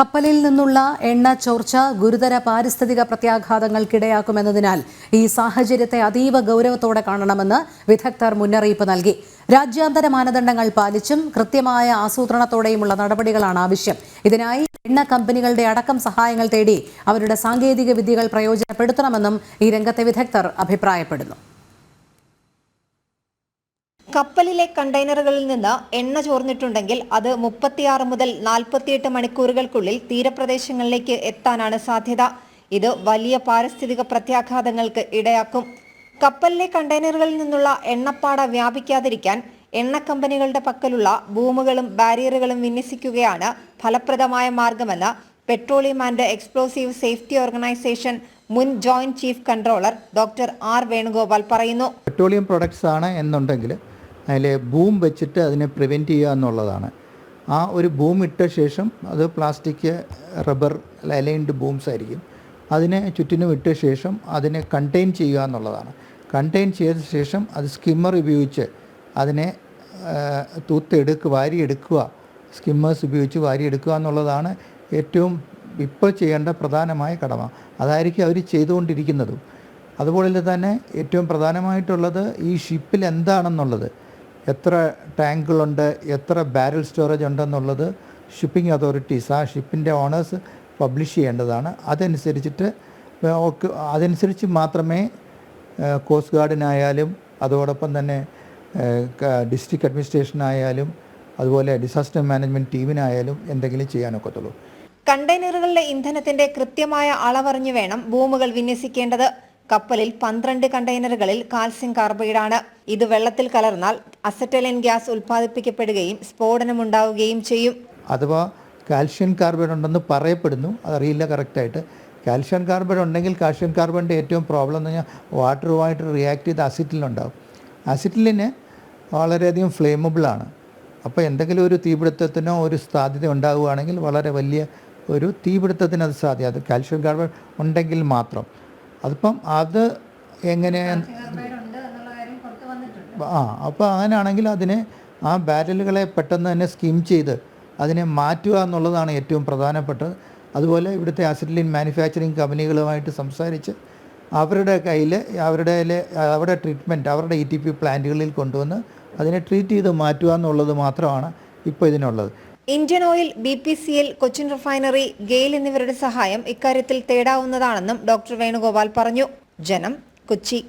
കപ്പലിൽ നിന്നുള്ള എണ്ണ ചോർച്ച ഗുരുതര പാരിസ്ഥിതിക പ്രത്യാഘാതങ്ങൾക്കിടയാക്കുമെന്നതിനാൽ ഈ സാഹചര്യത്തെ അതീവ ഗൗരവത്തോടെ കാണണമെന്ന് വിദഗ്ധർ മുന്നറിയിപ്പ് നൽകി. രാജ്യാന്തര മാനദണ്ഡങ്ങൾ പാലിച്ചും കൃത്യമായ ആസൂത്രണത്തോടെയുമുള്ള നടപടികളാണ് ആവശ്യം. ഇതിനായി എണ്ണ കമ്പനികളുടെ അടക്കം സഹായങ്ങൾ തേടി അവരുടെ സാങ്കേതിക വിദ്യകൾ പ്രയോജനപ്പെടുത്തണമെന്നും ഈ രംഗത്തെ വിദഗ്ധർ അഭിപ്രായപ്പെടുന്നു. കപ്പലിലെ കണ്ടെയ്നറുകളിൽ നിന്ന് എണ്ണ ചോർന്നിട്ടുണ്ടെങ്കിൽ അത് മുപ്പത്തിയാറ് മുതൽ നാൽപ്പത്തിയെട്ട് മണിക്കൂറുകൾക്കുള്ളിൽ തീരപ്രദേശങ്ങളിലേക്ക് എത്താനാണ് സാധ്യത. ഇത് വലിയ പാരിസ്ഥിതിക പ്രത്യാഘാതങ്ങൾക്ക് ഇടയാക്കും. കപ്പലിലെ കണ്ടെയ്നറുകളിൽ നിന്നുള്ള എണ്ണപ്പാട വ്യാപിക്കാതിരിക്കാൻ എണ്ണ കമ്പനികളുടെ പക്കലുള്ള ബൂമുകളും ബാരിയറുകളും വിന്യസിക്കുകയാണ് ഫലപ്രദമായ മാർഗമെന്ന് petroleum and explosive safety organisation മുൻ joint chief controller doctor R Venugopal പറയുന്നു. പെട്രോളിയം പ്രൊഡക്ട്സ് ആണ് എന്നുണ്ടെങ്കിൽ അതിൽ ബൂം വെച്ചിട്ട് അതിനെ പ്രിവെന്റ് ചെയ്യുക എന്നുള്ളതാണ്. ആ ഒരു ബൂം ഇട്ട ശേഷം അത് പ്ലാസ്റ്റിക് റബ്ബർ അലൈൻഡ് ബൂംസ് ആയിരിക്കും. അതിനെ ചുറ്റിനും ഇട്ട ശേഷം അതിനെ കണ്ടെയ്ൻ ചെയ്യുക എന്നുള്ളതാണ്. കണ്ടെയ്ൻ ചെയ്ത ശേഷം അത് സ്കിമ്മർ ഉപയോഗിച്ച് അതിനെ തൂത്തെടുക്കുക വാരിയെടുക്കുക സ്കിമ്മേഴ്സ് ഉപയോഗിച്ച് വാരിയെടുക്കുക എന്നുള്ളതാണ് ഏറ്റവും ഇപ്പോൾ ചെയ്യേണ്ട പ്രധാനമായ കടമ. അതായിരിക്കും അവർ ചെയ്തുകൊണ്ടിരിക്കുന്നതും. അതുപോലെ തന്നെ ഏറ്റവും പ്രധാനമായിട്ടുള്ളത് ഈ ഷിപ്പിൽ എന്താണെന്നുള്ളത്. എത്ര ടാങ്കുകളുണ്ട് എത്ര ബാരൽ സ്റ്റോറേജ് ഉണ്ടെന്നുള്ളത് ഷിപ്പിംഗ് അതോറിറ്റീസ് ആ ഷിപ്പിന്റെ ഓണേഴ്സ് പബ്ലിഷ് ചെയ്യേണ്ടതാണ്. അതനുസരിച്ചിട്ട് അതനുസരിച്ച് മാത്രമേ കോസ്റ്റ് ഗാർഡിനായാലും അതോടൊപ്പം തന്നെ ഡിസ്ട്രിക്ട് അഡ്മിനിസ്ട്രേഷനായാലും അതുപോലെ ഡിസാസ്റ്റർ മാനേജ്മെന്റ് ടീമിനായാലും എന്തെങ്കിലും ചെയ്യാനൊക്കത്തുള്ളൂ. കണ്ടെയ്നറുകളിലെ ഇന്ധനത്തിന്റെ കൃത്യമായ അളവറിഞ്ഞു വേണം ബൂമുകൾ വിന്യസിക്കേണ്ടത്. കപ്പലിൽ പന്ത്രണ്ട് കണ്ടെയ്നറുകളിൽ കാൽസ്യം കാർബൈഡാണ്. ഇത് വെള്ളത്തിൽ കലർന്നാൽ അസറ്റലൈൻ ഗ്യാസ് ഉൽപ്പാദിപ്പിക്കപ്പെടുകയും സ്ഫോടനമുണ്ടാവുകയും ചെയ്യും. അഥവാ കാൽഷ്യം കാർബൺ ഉണ്ടെന്ന് പറയപ്പെടുന്നു. അതറിയില്ല കറക്റ്റായിട്ട്. കാൽഷ്യം കാർബൺ ഉണ്ടെങ്കിൽ കാൽഷ്യം കാർബണിന്റെ ഏറ്റവും പ്രോബ്ലം എന്ന് പറഞ്ഞാൽ വാട്ടറുമായിട്ട് റിയാക്ട് ചെയ്ത് അസിറ്റിലുണ്ടാവും. അസിറ്റിലിന് വളരെയധികം ഫ്ലെയിമബിളാണ് അപ്പോൾ എന്തെങ്കിലും ഒരു തീപിടുത്തത്തിനോ ഒരു സാധ്യത ഉണ്ടാവുകയാണെങ്കിൽ വളരെ വലിയ ഒരു തീപിടുത്തത്തിന് അത് സാധ്യത. കാൽഷ്യം കാർബൺ ഉണ്ടെങ്കിൽ മാത്രം. അതിപ്പം അത് എങ്ങനെ ആ അപ്പോൾ അങ്ങനെയാണെങ്കിൽ അതിനെ ആ ബാരലുകളെ പെട്ടെന്ന് തന്നെ സ്കിം ചെയ്ത് അതിനെ മാറ്റുക എന്നുള്ളതാണ് ഏറ്റവും പ്രധാനപ്പെട്ടത്. അതുപോലെ ഇവിടുത്തെ അസിറ്റിലിൻ മാനുഫാക്ചറിങ് കമ്പനികളുമായിട്ട് സംസാരിച്ച് അവരുടെ കയ്യിൽ അവരുടെ അവരുടെ ട്രീറ്റ്മെന്റ് അവരുടെ ഇ ടി പി പ്ലാന്റുകളിൽ കൊണ്ടുവന്ന് അതിനെ ട്രീറ്റ് ചെയ്ത് മാറ്റുക എന്നുള്ളത് മാത്രമാണ് ഇപ്പോൾ ഇതിനുള്ളത്. Indian Oil B P C L Cochin refinery GAIL എന്നിവരുടെ സഹായം ഇക്കാര്യത്തിൽ തേടാവുന്നതാണെന്നും ഡോക്ടർ വേണുഗോപാൽ പറഞ്ഞു. ജനം കൊച്ചി.